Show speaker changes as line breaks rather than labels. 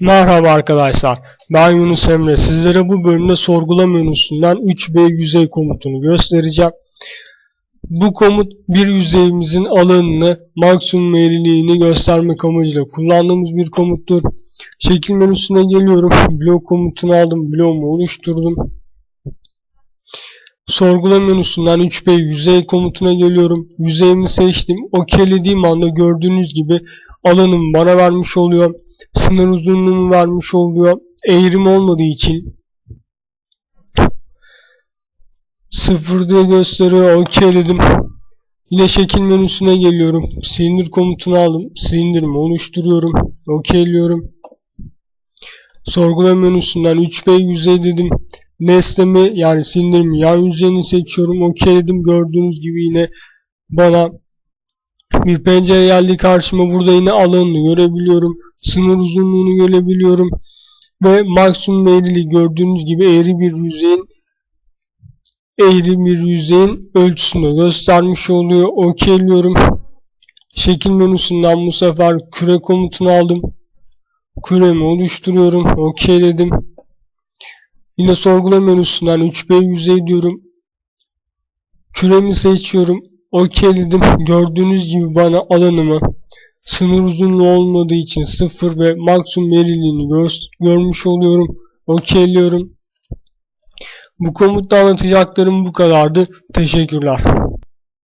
Merhaba arkadaşlar, ben Yunus Emre. Sizlere bu bölümde sorgulama menüsünden 3B yüzey komutunu göstereceğim. Bu komut bir yüzeyimizin alanını, maksimum eğriliğini göstermek amacıyla kullandığımız bir komuttur. Şekil menüsüne geliyorum, blok komutunu aldım, bloğumu oluşturdum. Sorgulama menüsünden 3B yüzey komutuna geliyorum. Yüzeyimi seçtim. OK'lediğim anda gördüğünüz gibi alanım bana vermiş oluyor sınır uzunluğumu vermiş oluyor. Eğrim olmadığı için sıfır diye gösteriyor. OK dedim. Yine şekil menüsüne geliyorum. Silindir komutunu aldım. Silindirimi oluşturuyorum. OK'liyorum. Sorgulama menüsünden 3B yüzey dedim. Nesnemi yani silindirimi yan yüzeyini seçiyorum. OK dedim. Gördüğünüz gibi yine bana bir pencere geldi karşıma. Burada yine alanını görebiliyorum sınır uzunluğunu görebiliyorum ve maksimum eğriliği gördüğünüz gibi eğri bir yüzeyin eğri bir yüzeyin ölçüsünü göstermiş oluyor. OK'liyorum. Şekil menüsünden bu sefer küre komutunu aldım. Küremi oluşturuyorum. OK'ledim. Yine sorgulama menüsünden 3B yüzey diyorum. Küremi seçiyorum. OK'ledim. Gördüğünüz gibi bana alanımı sınır uzunluğu olmadığı için sıfır ve maksimum verildiğini gör görmüş oluyorum. OK'liyorum. Bu komutta anlatacaklarım bu kadardı. Teşekkürler.